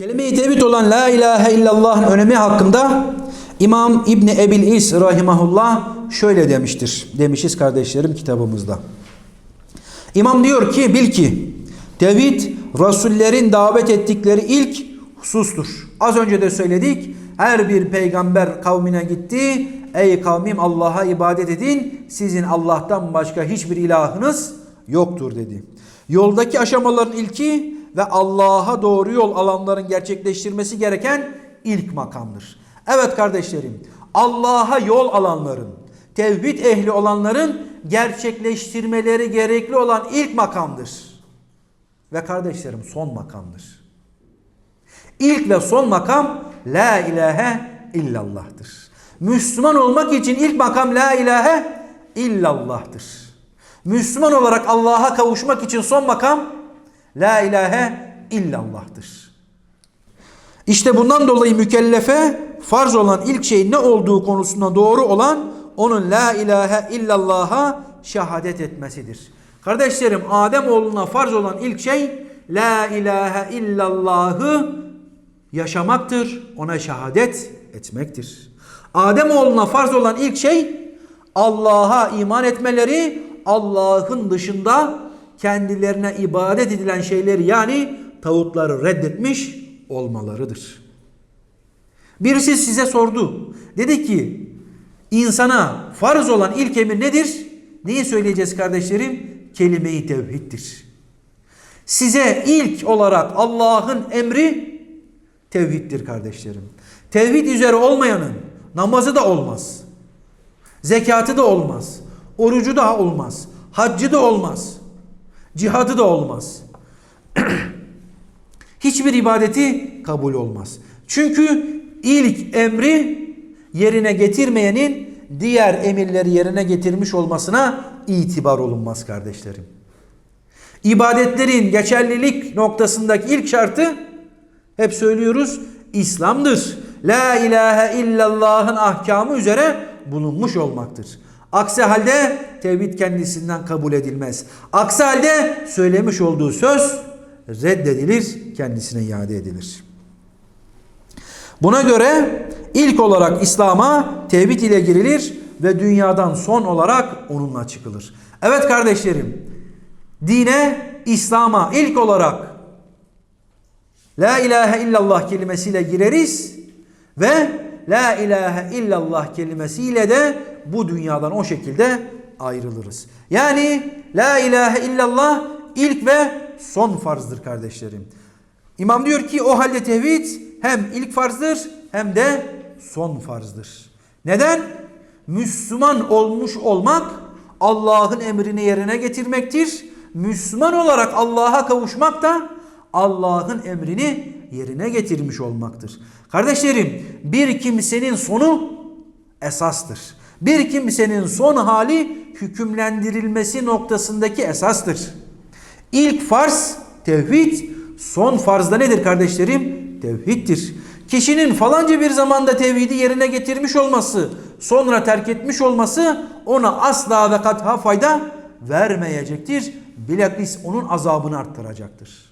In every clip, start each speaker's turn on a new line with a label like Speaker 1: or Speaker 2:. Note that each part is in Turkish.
Speaker 1: Kelime-i tevhid olan La ilahe illallah'ın önemi hakkında İmam İbni Ebil İs rahimahullah şöyle demiştir. Demişiz kardeşlerim kitabımızda. İmam diyor ki bil ki tevhid Rasullerin davet ettikleri ilk husustur. Az önce de söyledik. Her bir peygamber kavmine gitti. Ey kavmim Allah'a ibadet edin. Sizin Allah'tan başka hiçbir ilahınız yoktur dedi. Yoldaki aşamaların ilki ve Allah'a doğru yol alanların gerçekleştirmesi gereken ilk makamdır. Evet kardeşlerim, Allah'a yol alanların, tevhid ehli olanların gerçekleştirmeleri gerekli olan ilk makamdır. Ve kardeşlerim son makamdır. İlk ve son makam La ilahe illallah'tır. Müslüman olmak için ilk makam La ilahe illallah'tır. Müslüman olarak Allah'a kavuşmak için son makam La ilahe illallah'tır. İşte bundan dolayı mükellefe farz olan ilk şey ne olduğu konusunda doğru olan onun la ilahe illallah'a şehadet etmesidir. Kardeşlerim Adem oğluna farz olan ilk şey la ilahe illallah'ı yaşamaktır, ona şehadet etmektir. Adem oğluna farz olan ilk şey Allah'a iman etmeleri, Allah'ın dışında kendilerine ibadet edilen şeyleri yani tağutları reddetmiş olmalarıdır. Birisi size sordu. Dedi ki insana farz olan ilk emir nedir? Neyi söyleyeceğiz kardeşlerim? Kelime-i tevhiddir. Size ilk olarak Allah'ın emri tevhiddir kardeşlerim. Tevhid üzere olmayanın namazı da olmaz. Zekatı da olmaz. Orucu da olmaz. Haccı da olmaz. Cihadı da olmaz. Hiçbir ibadeti kabul olmaz. Çünkü ilk emri yerine getirmeyenin diğer emirleri yerine getirmiş olmasına itibar olunmaz kardeşlerim. İbadetlerin geçerlilik noktasındaki ilk şartı hep söylüyoruz İslam'dır. La ilahe illallah'ın ahkamı üzere bulunmuş olmaktır. Aksi halde tevhid kendisinden kabul edilmez. Aksi halde söylemiş olduğu söz reddedilir, kendisine iade edilir. Buna göre ilk olarak İslam'a tevhid ile girilir ve dünyadan son olarak onunla çıkılır. Evet kardeşlerim, dine, İslam'a ilk olarak La ilahe illallah kelimesiyle gireriz ve La ilahe illallah kelimesiyle de bu dünyadan o şekilde ayrılırız. Yani La ilahe illallah ilk ve son farzdır kardeşlerim. İmam diyor ki o halde tevhid hem ilk farzdır hem de son farzdır. Neden? Müslüman olmuş olmak Allah'ın emrini yerine getirmektir. Müslüman olarak Allah'a kavuşmak da Allah'ın emrini yerine getirmiş olmaktır. Kardeşlerim bir kimsenin sonu esastır. Bir kimsenin son hali hükümlendirilmesi noktasındaki esastır. İlk farz tevhid, son farz da nedir kardeşlerim? Tevhiddir. Kişinin falanca bir zamanda tevhidi yerine getirmiş olması, sonra terk etmiş olması ona asla ve katha fayda vermeyecektir. Bilakis onun azabını arttıracaktır.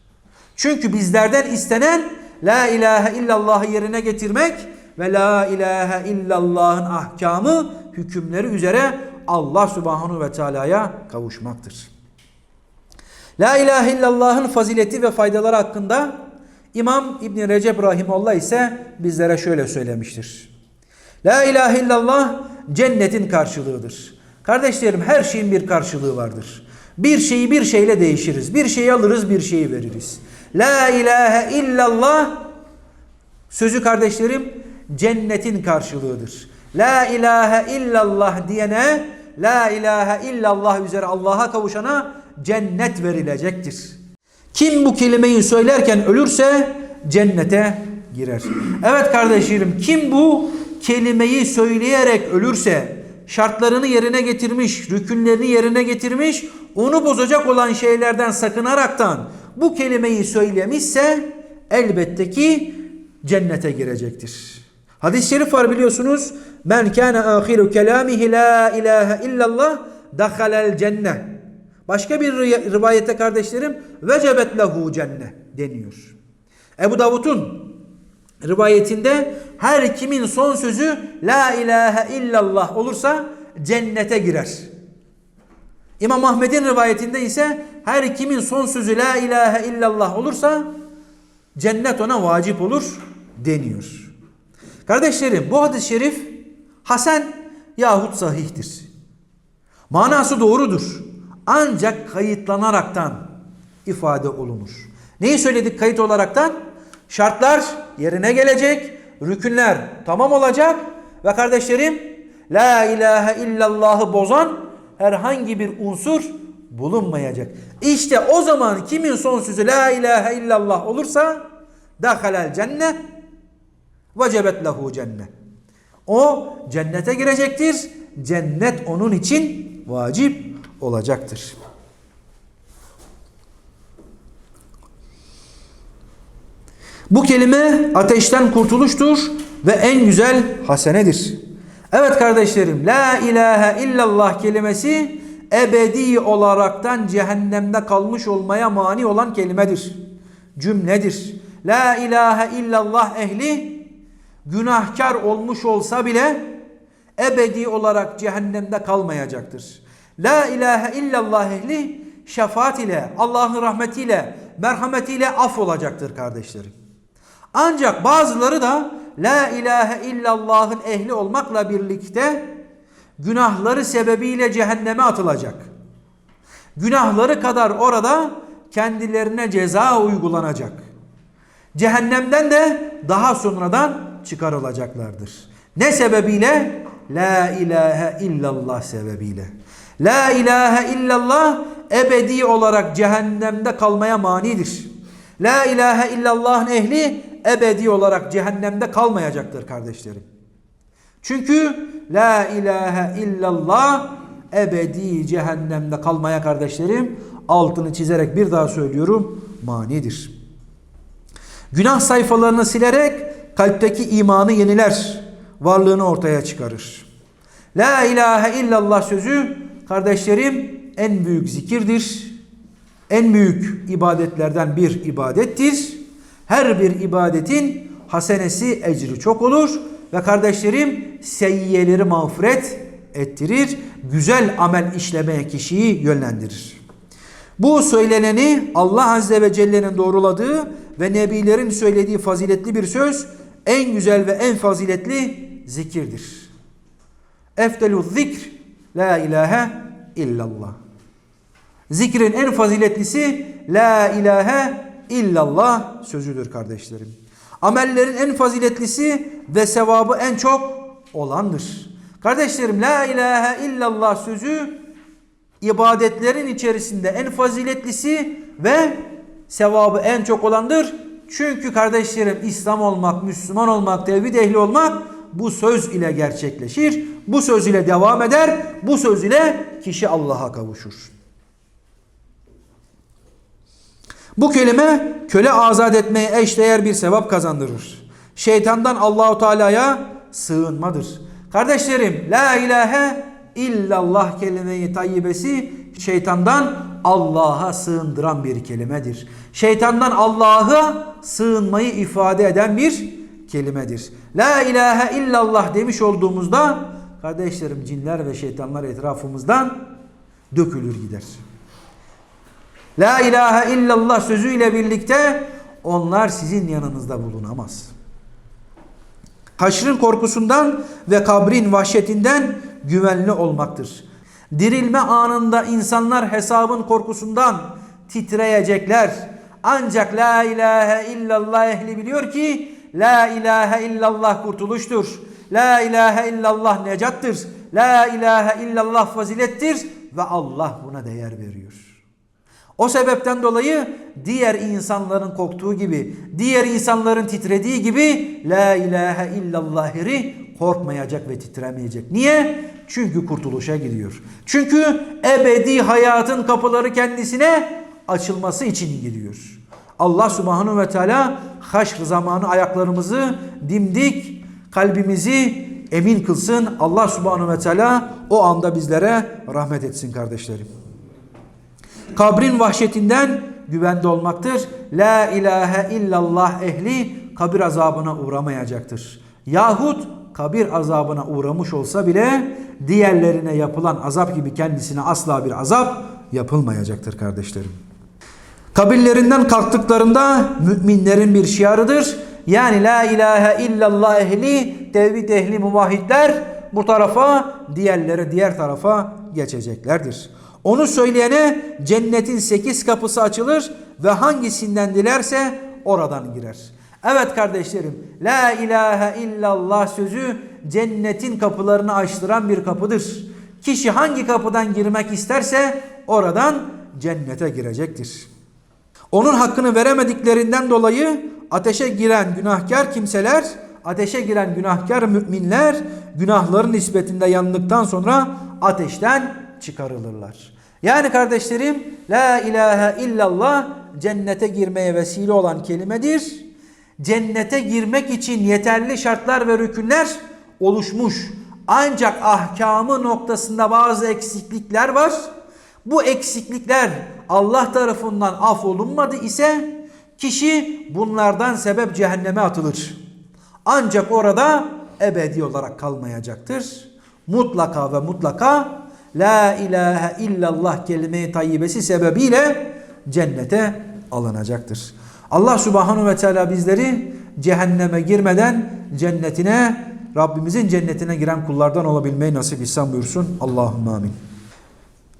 Speaker 1: Çünkü bizlerden istenen La ilahe illallah'ı yerine getirmek ve La ilahe illallah'ın ahkamı, hükümleri üzere Allah subhanahu ve teala'ya kavuşmaktır. La ilahe illallah'ın fazileti ve faydaları hakkında İmam İbn Recep Rahimullah ise bizlere şöyle söylemiştir. La ilahe illallah cennetin karşılığıdır. Kardeşlerim her şeyin bir karşılığı vardır. Bir şeyi bir şeyle değişiriz. Bir şeyi alırız, bir şeyi veririz. La ilahe illallah sözü kardeşlerim cennetin karşılığıdır. La ilahe illallah diyene La ilahe illallah üzere Allah'a kavuşana cennet verilecektir. Kim bu kelimeyi söylerken ölürse cennete girer. Evet kardeşlerim kim bu kelimeyi söyleyerek ölürse şartlarını yerine getirmiş, rükünlerini yerine getirmiş, onu bozacak olan şeylerden sakınaraktan bu kelimeyi söylemişse elbette ki cennete girecektir. Hadis-i şerif var biliyorsunuz. Men kana ahiru kelamihi la ilahe illallah dakhalel cennet. Başka bir rivayette kardeşlerim vecebet lehu cennet deniyor. Ebu Davud'un rivayetinde her kimin son sözü la ilahe illallah olursa cennete girer. İmam Ahmet'in rivayetinde ise her kimin son sözü la ilahe illallah olursa cennet ona vacip olur deniyor. Kardeşlerim bu hadis-i şerif hasen yahut sahihtir. Manası doğrudur. Ancak kayıtlanaraktan ifade olunur. Neyi söyledik kayıt olaraktan? Şartlar yerine gelecek, rükünler tamam olacak ve kardeşlerim la ilahe illallah'ı bozan herhangi bir unsur bulunmayacak. İşte o zaman kimin son sözü la ilahe illallah olursa dahalel cennet vecebet lehu cennet. O cennete girecektir. Cennet onun için vacip olacaktır. Bu kelime ateşten kurtuluştur ve en güzel hasenedir. Evet kardeşlerim la ilahe illallah kelimesi ebedi olaraktan cehennemde kalmış olmaya mani olan kelimedir. Cümledir. La ilahe illallah ehli günahkar olmuş olsa bile ebedi olarak cehennemde kalmayacaktır. La ilahe illallah ehli şefaat ile Allah'ın rahmetiyle merhametiyle af olacaktır kardeşlerim. Ancak bazıları da La ilahe illallah'ın ehli olmakla birlikte günahları sebebiyle cehenneme atılacak. Günahları kadar orada kendilerine ceza uygulanacak. Cehennemden de daha sonradan çıkarılacaklardır. Ne sebebiyle? La ilahe illallah sebebiyle. La ilahe illallah ebedi olarak cehennemde kalmaya manidir. La ilahe illallah'ın ehli ebedi olarak cehennemde kalmayacaktır kardeşlerim. Çünkü la ilahe illallah ebedi cehennemde kalmaya kardeşlerim altını çizerek bir daha söylüyorum manidir. Günah sayfalarını silerek kalpteki imanı yeniler, varlığını ortaya çıkarır. La ilahe illallah sözü kardeşlerim en büyük zikirdir. En büyük ibadetlerden bir ibadettir. Her bir ibadetin hasenesi, ecri çok olur ve kardeşlerim seyyiyeleri mağfiret ettirir. Güzel amel işlemeye kişiyi yönlendirir. Bu söyleneni Allah Azze ve Celle'nin doğruladığı ve Nebilerin söylediği faziletli bir söz en güzel ve en faziletli zikirdir. Eftelu zikr la ilahe illallah. Zikrin en faziletlisi la ilahe illallah sözüdür kardeşlerim. Amellerin en faziletlisi ve sevabı en çok olandır. Kardeşlerim la ilahe illallah sözü ibadetlerin içerisinde en faziletlisi ve sevabı en çok olandır. Çünkü kardeşlerim İslam olmak, Müslüman olmak, tevhid ehli olmak bu söz ile gerçekleşir. Bu söz ile devam eder. Bu söz ile kişi Allah'a kavuşur. Bu kelime köle azat etmeye eşdeğer bir sevap kazandırır. Şeytandan Allahu Teala'ya sığınmadır. Kardeşlerim la ilahe illallah kelimeyi tayyibesi şeytandan Allah'a sığındıran bir kelimedir. Şeytandan Allah'a sığınmayı ifade eden bir kelimedir. La ilahe illallah demiş olduğumuzda kardeşlerim cinler ve şeytanlar etrafımızdan dökülür gider. La ilahe illallah sözüyle birlikte onlar sizin yanınızda bulunamaz. Haşrın korkusundan ve kabrin vahşetinden güvenli olmaktır. Dirilme anında insanlar hesabın korkusundan titreyecekler. Ancak la ilahe illallah ehli biliyor ki la ilahe illallah kurtuluştur. La ilahe illallah necattır. La ilahe illallah fazilettir ve Allah buna değer veriyor. O sebepten dolayı diğer insanların korktuğu gibi, diğer insanların titrediği gibi la ilahe illallahiri korkmayacak ve titremeyecek. Niye? Çünkü kurtuluşa gidiyor. Çünkü ebedi hayatın kapıları kendisine açılması için gidiyor. Allah subhanahu ve teala haşr zamanı ayaklarımızı dimdik, kalbimizi emin kılsın. Allah subhanahu ve teala o anda bizlere rahmet etsin kardeşlerim. Kabrin vahşetinden güvende olmaktır. La ilahe illallah ehli kabir azabına uğramayacaktır. Yahut kabir azabına uğramış olsa bile diğerlerine yapılan azap gibi kendisine asla bir azap yapılmayacaktır kardeşlerim. Kabirlerinden kalktıklarında müminlerin bir şiarıdır. Yani la ilahe illallah ehli, tevhid ehli muvahhidler bu tarafa, diğerleri diğer tarafa geçeceklerdir. Onu söyleyene cennetin sekiz kapısı açılır ve hangisinden dilerse oradan girer. Evet kardeşlerim, la ilahe illallah sözü cennetin kapılarını açtıran bir kapıdır. Kişi hangi kapıdan girmek isterse oradan cennete girecektir. Onun hakkını veremediklerinden dolayı ateşe giren günahkar kimseler, ateşe giren günahkar müminler günahların nispetinde yandıktan sonra ateşten çıkarılırlar. Yani kardeşlerim la ilahe illallah cennete girmeye vesile olan kelimedir. Cennete girmek için yeterli şartlar ve rükünler oluşmuş. Ancak ahkamı noktasında bazı eksiklikler var. Bu eksiklikler Allah tarafından af olunmadı ise kişi bunlardan sebep cehenneme atılır. Ancak orada ebedi olarak kalmayacaktır. Mutlaka ve mutlaka la ilahe illallah kelime-i tayyibesi sebebiyle cennete alınacaktır. Allah subhanahu ve teala bizleri cehenneme girmeden cennetine Rabbimizin cennetine giren kullardan olabilmeyi nasip ihsan buyursun. Allahümme amin.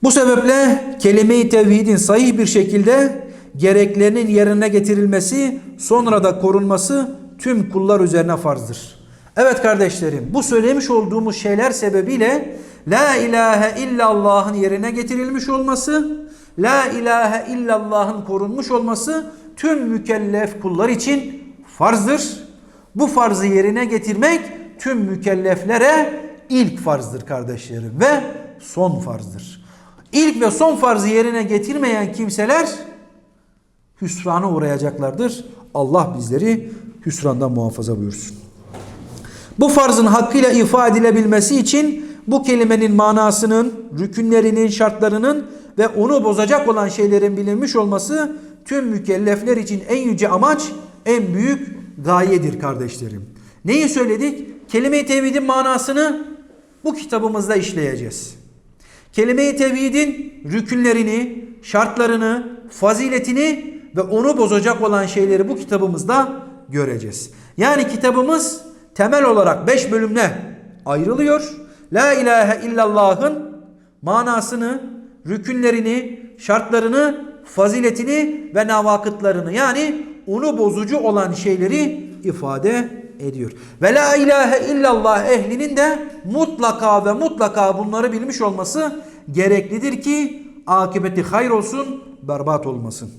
Speaker 1: Bu sebeple kelime-i tevhidin sahih bir şekilde gereklerinin yerine getirilmesi sonra da korunması tüm kullar üzerine farzdır. Evet kardeşlerim bu söylemiş olduğumuz şeyler sebebiyle La ilahe illallah'ın yerine getirilmiş olması, La ilahe illallah'ın korunmuş olması tüm mükellef kullar için farzdır. Bu farzı yerine getirmek tüm mükelleflere ilk farzdır kardeşlerim ve son farzdır. İlk ve son farzı yerine getirmeyen kimseler hüsrana uğrayacaklardır. Allah bizleri hüsrandan muhafaza buyursun. Bu farzın hakkıyla ifade edilebilmesi için bu kelimenin manasının, rükünlerinin, şartlarının ve onu bozacak olan şeylerin bilinmiş olması tüm mükellefler için en yüce amaç, en büyük gayedir kardeşlerim. Neyi söyledik? Kelime-i tevhidin manasını bu kitabımızda işleyeceğiz. Kelime-i tevhidin rükünlerini, şartlarını, faziletini ve onu bozacak olan şeyleri bu kitabımızda göreceğiz. Yani kitabımız temel olarak 5 bölümle ayrılıyor. La ilahe illallah'ın manasını, rükünlerini, şartlarını, faziletini ve navakıtlarını yani onu bozucu olan şeyleri ifade ediyor. Ve la ilahe illallah ehlinin de mutlaka ve mutlaka bunları bilmiş olması gereklidir ki akıbeti hayır olsun, berbat olmasın.